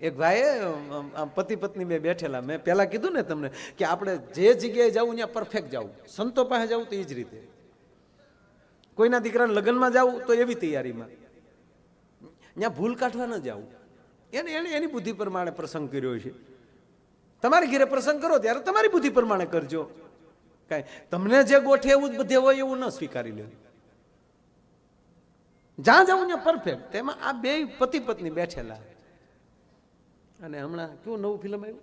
એક ભાઈએ પતિ પત્ની બે બેઠેલા. મેં પહેલાં કીધું ને તમને કે આપણે જે જગ્યાએ જવું ત્યાં પરફેક્ટ જવું. સંતો પાસે જવું તો એ જ રીતે. કોઈના દીકરાને લગ્નમાં જવું તો એવી તૈયારીમાં. ત્યાં ભૂલ કાઢવા ન જવું. એને એને, એની બુદ્ધિ પ્રમાણે પ્રસંગ કર્યો છે. તમારી ઘરે પ્રસંગ કરો ત્યારે તમારી બુદ્ધિ પ્રમાણે કરજો. કાંઈ તમને જે ગોઠે એવું જ બધે હોય એવું ન સ્વીકારી લેવું જ્યાં જવું ત્યાં પરફેક્ટ તેમાં આ બે પતિ પત્ની બેઠેલા. અને હમણાં કેવું નવું ફિલ્મ આવ્યું?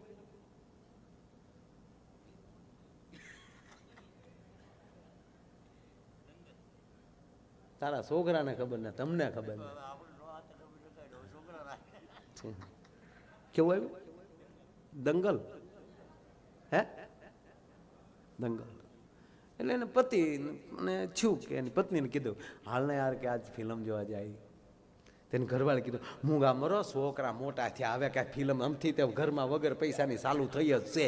તારા છોકરાને ખબર ને, તમને ખબર ને. કેવું આવ્યું? દંગલ? હે? દંગલ. એટલે એને પતિ અને છું કે એની પત્નીને કીધું, હાલને યાર કે આજ ફિલ્મ જોવા જાય. તેને ઘરવાળે કીધું, મૂંગા મરો છોકરા મોટા થયા આવે કાંઈ ફિલ્મ આમથી તે ઘરમાં વગર પૈસાની ચાલુ થઈ જ છે.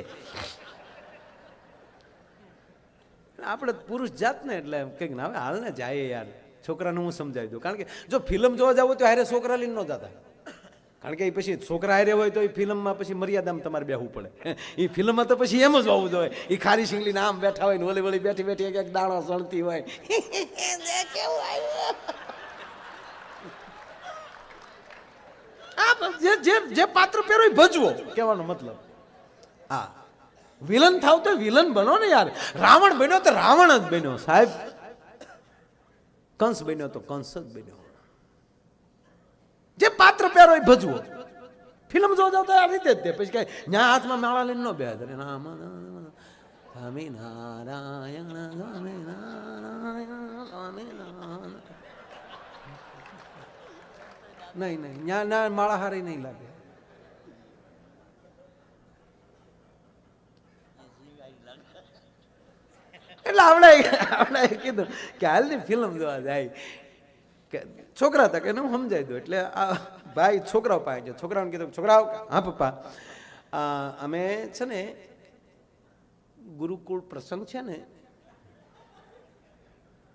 આપણે પુરુષ જાત ને એટલે કંઈક ના હવે હાલ ને જાય યાર. છોકરાને હું સમજાવી દઉં? કારણ કે જો ફિલ્મ જોવા જાવ તો હારે છોકરા લઈને ન જતા. કારણ કે એ પછી છોકરા હારે હોય તો એ ફિલ્મમાં પછી મર્યાદામાં તમારે બેહવું પડે. એ ફિલ્મમાં તો પછી એમ જ હોવું જોઈએ. એ ખારી શીંગલીને આમ બેઠા હોય ને ઓલી વળી બેઠી બેઠી એક એક દાણો સળતી હોય. કેવું આવ્યું? જે જે જે પાત્ર પહેરો ભજવો. કહેવાનો મતલબ. હા. વિલન થાવ તો વિલન બનો ને યાર. રાવણ બન્યો તો રાવણ જ બન્યો, સાહેબ. કંસ બન્યો તો કંસ જ બન્યો. જે પાત્ર પહેરો એ ભજવો. ફિલ્મ જોવા જાવ તો આ રીતે જ તે. પછી કઈ ન્યા હાથમાં માળા લઈને ન બે રામ સ્વામી નારાયણ સ્વામી નારાયણ સ્વામી નારાયણ નહીં નહીં. ના ના માળા હારે નહીં લાગે. એટલે આપણે આપણે કીધું કે હાલની ફિલ્મ જોવા જાય. કે છોકરા તક એને હું સમજાવી દઉં. એટલે આ ભાઈ છોકરાઓ પાસે ગયો. છોકરાઓને કીધું, છોકરાઓ, હા, પપ્પા. અમે છે ને ગુરુકુળ પ્રસંગ છે ને,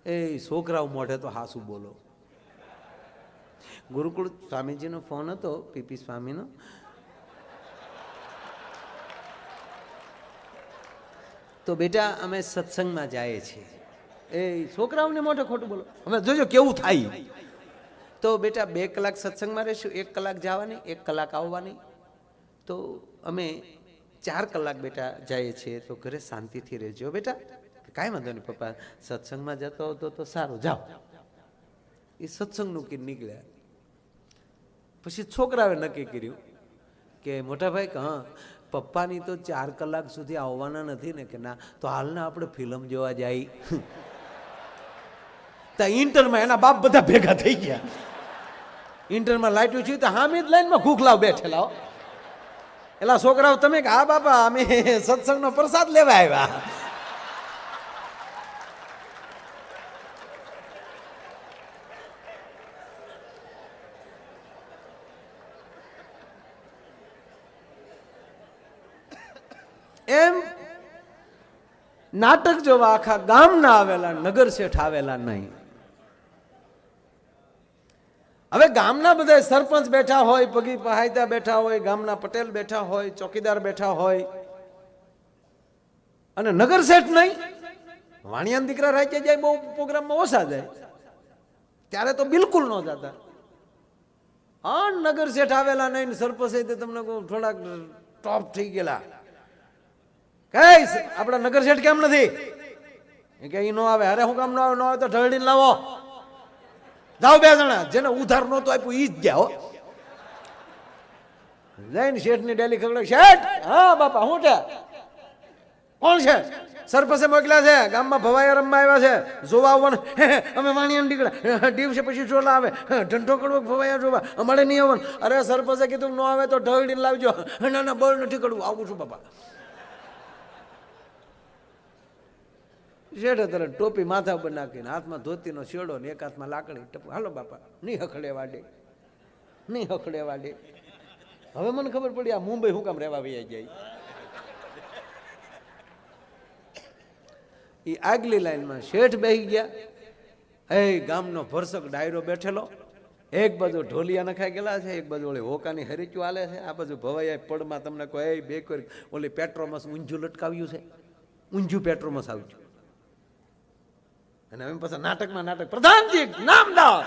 એ છોકરાઓ મોઢે તો હાસું બોલો. ગુરુકુળ સ્વામીજીનો ફોન હતો પીપી સ્વામીનો. તો બેટા અમે સત્સંગમાં જઈએ છીએ. એ છોકરાઓને મોટો ખોટું બોલો. અમે જોજો કેવું થાય. તો બેટા બે કલાક સત્સંગમાં રહીશું એક કલાક જવાની એક કલાક આવવાની. તો અમે ચાર કલાક બેટા જઈએ છીએ તો ઘરે શાંતિથી રહેજો. બેટા કાંઈ વાંધો નહીં પપ્પા. સત્સંગમાં જતો હતો તો સારું જાઓ. એ સત્સંગનું કે નીકળ્યા? પછી છોકરાએ નક્કી કર્યું કે મોટા ભાઈ કે હા, પપ્પાની તો ચાર કલાક સુધી આવવાના નથી ને કે ના, તો હાલના આપણે ફિલ્મ જોવા જાય. ત્યાં ઇન્ટરમાં એના બાપ બધા ભેગા થઈ ગયા. ઇન્ટરમાં લાઈટું છે તો હામી જ લાઈનમાં ભૂખલાવ બેઠેલા એટલા છોકરાઓ, તમે કે, હા, બાપા, અમે સત્સંગનો પ્રસાદ લેવા આવ્યા એમ નાટક જોવા આખા ગામના આવેલા, નગર શેઠ આવેલા નહીં. હવે ગામના બધા સરપંચ બેઠા હોય, પગી પહાયતા બેઠા હોય, ગામના પટેલ બેઠા હોય, ચોકીદાર બેઠા હોય. અને નગર શેઠ નહીં. વાણિયાના દીકરા રાજ્ય જાય, બહુ પ્રોગ્રામમાં ઓછા જાય. ત્યારે તો બિલકુલ ન જતા. હા નગર શેઠ આવેલા નહીં સરપંચ તમને થોડાક ટોપ થઈ ગયેલા. કઈ આપણા નગર શેઠ કેમ નથી? કે એ નો આવે, અરે હું કામ નો આવે નો આવે તો ઢળડીને લાવો. જાઓ બે જણા, જેને ઉધાર નહોતો આપ્યું ઈ જ ગયા, હો. જઈને શેઠની ડેલી ખબર શેઠ, હા, બાપા, હું છે? કોણ છે? સરપંચે મોકલ્યા છે, ગામમાં ભવાયા રમવા આવ્યા છે. જોવા આવવાનું. અમે વાણિયા નીકળ્યા. છે પછી ચોલા આવે. ઢંઢો કડવો ભવાયા જોવા? અમારે નહીં આવવાનું. અરે સરપસે કીધું, ન આવે તો ઢળડીને લાવજો. ના ના, બળ નથી કડવું. આવું છું, બાપા. શેઠે તરત ટોપી માથા ઉપર નાખીને હાથમાં ધોતીનો શેડો ને એક હાથમાં લાકડી ટપ. હાલો બાપા નહીં હખડે વાડે. નહીં હખડે વાડે. હવે મને ખબર પડી આ મુંબઈ હું કામ રહેવા વૈયા જાય. એ આગલી લાઈનમાં શેઠ બેસી ગયા. એ ગામનો ભરસક ડાયરો બેઠેલો. એક બાજુ ઢોલિયા નખાઈ ગયેલા છે, એક બાજુ ઓલી હોકાની હરીચું હાલે છે, આ બાજુ ભવાઈ પડમાં તમને કોઈ બે કરી ઓલી પેટ્રોમસ ઊંઝું લટકાવ્યું છે. ઊંઝું પેટ્રોમસ આવ્યું અને એમ પાછા નાટકમાં નાટક. પ્રધાનજી, નામદાર.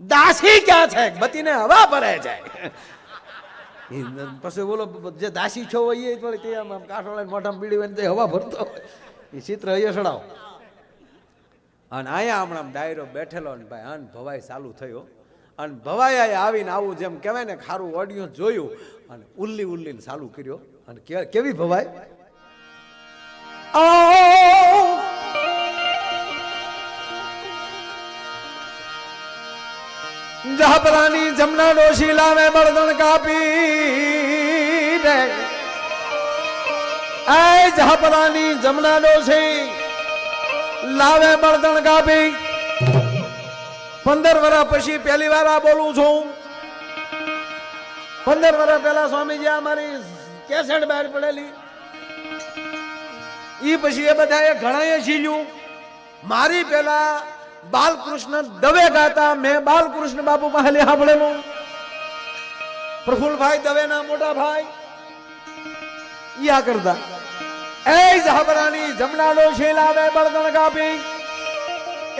દાસી ક્યાં છે? બતીને હવા ભરે છે પછી બોલો જે દાસી છો એ થોડી તે આમ કાઠોળાને મોઢામાં પીડી હોય તે હવા ભરતો એ ચિત્ર અહીંયા સડાવો અને અહીંયા હમણાં ડાયરો બેઠેલો ને ભાઈ, અન ભવાઈ ચાલુ થયો. અને ભવાઈ આવીને આવું જેમ કહેવાય ને ખારું ઓડિયો જોયું અને ઉલ્લી ઉલ્લીને ચાલુ કર્યો. અને કેવી ભવાઈ? જહપરાની જમના ડોશી લાવે બળદણ કાપી દે. એ જમના ડોશી લાવે બળદણ કાપી. પંદર વર્ષ પછી પહેલી વાર આ બોલું છું. પંદર વર્ષ પહેલા સ્વામીજી આ મારી કેસેટ બહાર પડેલી. ઈ પછી એ બધાએ ઘણાએ ઝીલ્યું મારી પેલા બાલકૃષ્ણ દવે ગાતા મેં બાલકૃષ્ણ બાપુ પાસે સાંભળેલું પ્રફુલભાઈ દવેના મોટા ભાઈ ઈ આ કરતા એ જહબરાની જમનાડો શેલાવે બળદણ કાપી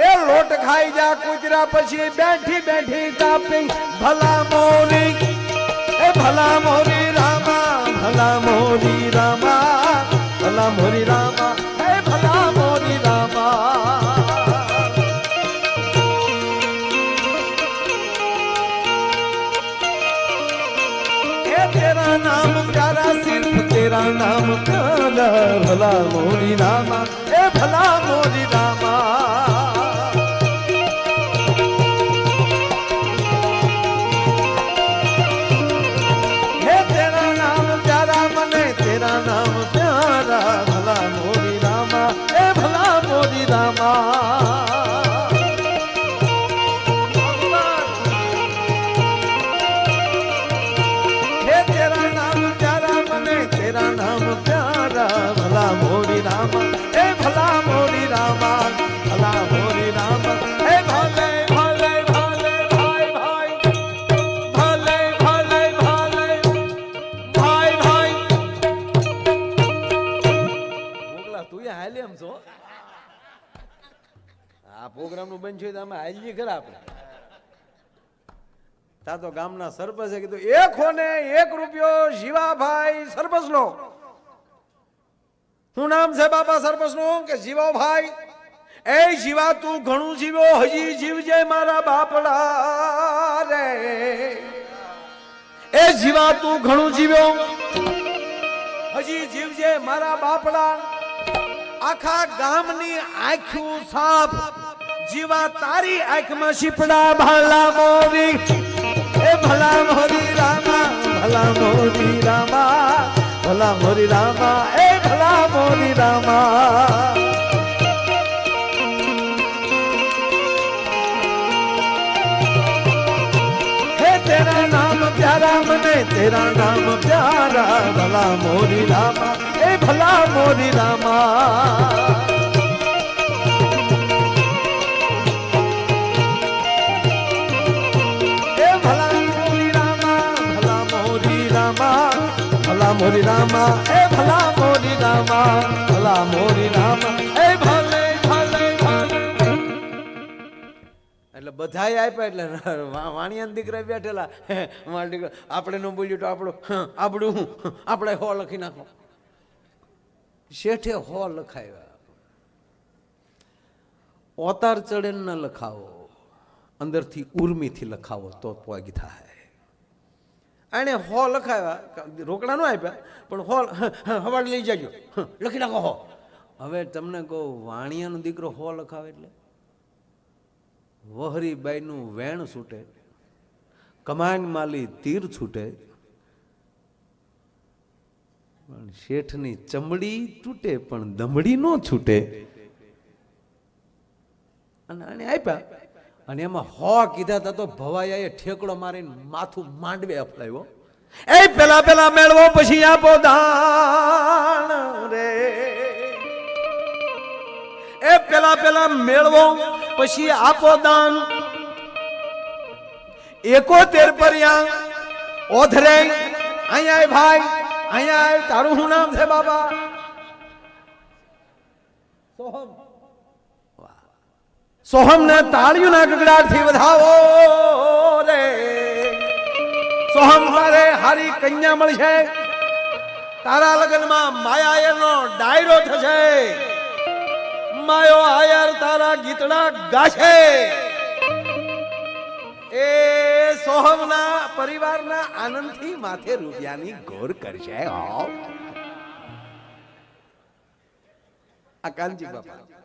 એ લોટ ખાઈ જા કુતરા પછી બેઠી બેઠી કાપી ભલા મોરી એ ભલા મોરી રામા ભલા મોરી રામા ભલા મોરી રામા ભલા મોરી રામા એ ભલા મોરી રામા. નું બંધ છે તો અમે હાલીએ ખરા આપણે. તા તો ગામના સરપંચે કીધું, એક હોને એક રૂપિયો જીવાભાઈ સરપંચ નો શું નામ છે બાપા સરપંચનું કે જીવાભાઈ? એ જીવા તું ઘણું જીવ્યો હજી જીવજે મારા બાપડા રે. એ જીવા તું ઘણું જીવ્યો હજી જીવજે મારા બાપડા. આખા ગામની આંખ્યું સાફ જીવા તારી આંખમાં શીપડા, ભલા મોરી. એ ભલા મોરી રામા, ભલા મોરી રામા, ભલા મોરી રામા, એ ભલા મોરી રામા. તેરા નામ પ્યારા મને, તેરા નામ પ્યારા, ભલા મોરી રામા, એ ભલા મોરી રામા. મોરી રામા, એ ભલા મોરી રામા, ભલા મોરી રામા, એ ભલે ભલે એટલે બધાય આપ્યા એટલે વાણિયા દીકરા બેઠેલા. મારા દીકરા આપણે ન બોલ્યું તો આપણું આપણું આપણે હો લખી નાખો. શેઠે હો લખાવ્યા. ઓતાર ચડે ન લખાવો, અંદરથી ઉર્મીથી લખાવો, તો પોગી થાય એણે હો લખાવ્યા. રોકડા ન આપ્યા, પણ હો હવાડ લઈ જાજો. લખી નાખો હો. હવે તમને કહું, વાણિયાનો દીકરો હો લખાવે એટલે? વહરીબાઈનું વેણ છૂટે, કમાન માલી તીર છૂટે, પણ શેઠની ચમડી તૂટે, પણ દમડી નો છૂટે. અને આને આપ્યા. અને એમાં હો કીધા હતા તો ભવાયાએ ઠેકડો મારીને માથું માંડવે અફલાવ્યો. એ પેલા પેલા મેળવો પછી આપો દાન રે. એ પેલા પેલા મેળવો પછી આપો દાન. એકોતેર પર્યા, ઓધરે, અહીંયા ભાઈ, અહીંયા તારું શું નામ છે બાબા? સોહમ. સોહમ ને તાળીઓના ગગડાટથી વધાવો રે. સોહમ તારે હારી કન્યા મળશે. તારા લગ્નમાં માયા એનો ડાયરો થશે. માયો આયર તારા ગીતડા ગાશે. એ સોહમના પરિવારના આનંદથી માથે રૂપિયાની ગોર કરશે આ કાનજી બાપા.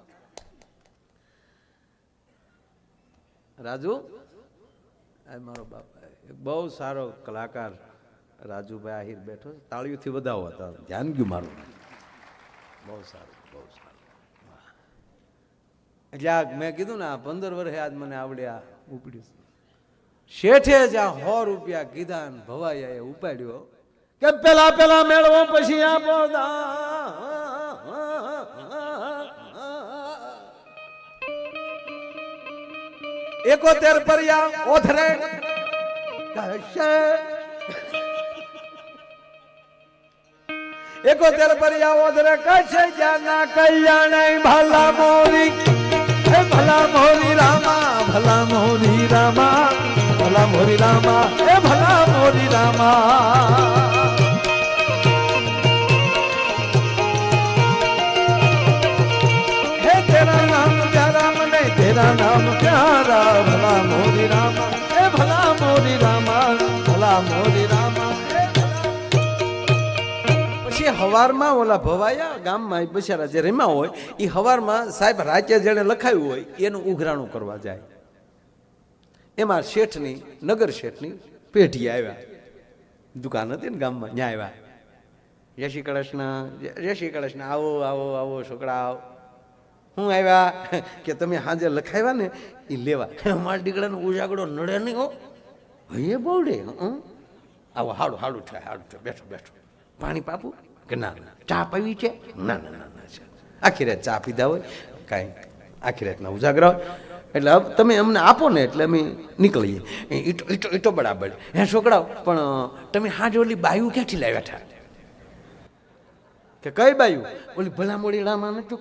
રાજુ? મારો બાપા બહુ સારો કલાકાર રાજુભાઈ આહિર બેઠો. તાળીઓથી વધાવો હતા. ધ્યાન ગયું મારું. બહુ સારું બહુ સારું. એટલે મેં કીધું ને, આ પંદર વર્ષે આજ મને આવડ્યા ઉપડ્યું શેઠે જ આ સો રૂપિયા કીધા ને એ ઉપાડ્યો. કે પેલા પેલા મેળવો પછી આપો એકોતેર પર્યા, ઓથરે. કહેશે એકોતેર પર્યા, ઓથરે. કશે જાના કલ્યાણ ભલા મોરી. ભલા મોરી રામા, ભલા મોરી રામા, ભલા મોરી રામા, એ ભલા મોરી રામા. મોરી રામા પછી હવારમાં ઓલા ભવાયા ગામમાં બિચારા જે રેમા હોય એ હવારમાં સાહેબ રાચે જેણે લખાયું હોય, એનું ઉઘરાણું કરવા જાય. એમાં શેઠની, નગર શેઠની પેઢી આવ્યા. દુકાન હતી ને ગામમાં, ત્યાં આવ્યા. જય શ્રી કૃષ્ણ, જય શ્રી કૃષ્ણ, આવો આવો આવો, છોકરા, આવો. હું આવ્યા કે તમે હાજે લખાવ્યા ને એ લેવા. મારા દીકરાનો ઉજાગડો નડે નહીં હો. હૈયે બહુડે, હં? આવો હાડું હાડું થાય હાડું થાય બેઠો બેઠો. પાણી પાપું? કે ના ના. ચા પીવી છે? ના ના ના ના છે આખી રાત ચા પીધા હોય? કાંઈ આખી રાતના ઉજાગરા હોય? એટલે તમે અમને આપો ને એટલે અમે નીકળીએ. ઈટો ઈટો ઈટો બરાબર. હે છોકરાઓ પણ તમે હાજ ઓલી બાયું ક્યાંથી લાવ્યા હતા કે કઈ બાયું? ઓલી ભલામોળી રામાને રામા નતું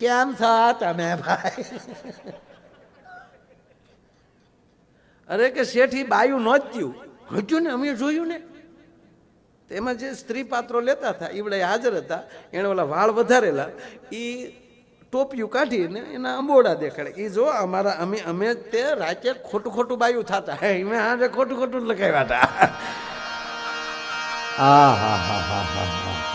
કેમ થા તમે ભાઈ? અરે કે શેઠી બાયું નહોતું હજુ ને અમે જોયું ને. તેમાં જે સ્ત્રી પાત્રો લેતા હતા, ઈવડે હાજર હતા એણે ઓલા વાળ વધારેલા એ ટોપિયું કાઢીને એના અંબોડા દેખાડે. એ જો, અમારા અમે અમે તે રાતે ખોટું ખોટું બાયું થતા. હે મેં હાજે ખોટું ખોટું જ લખાવ્યા હતા. આ હા હા હા હા.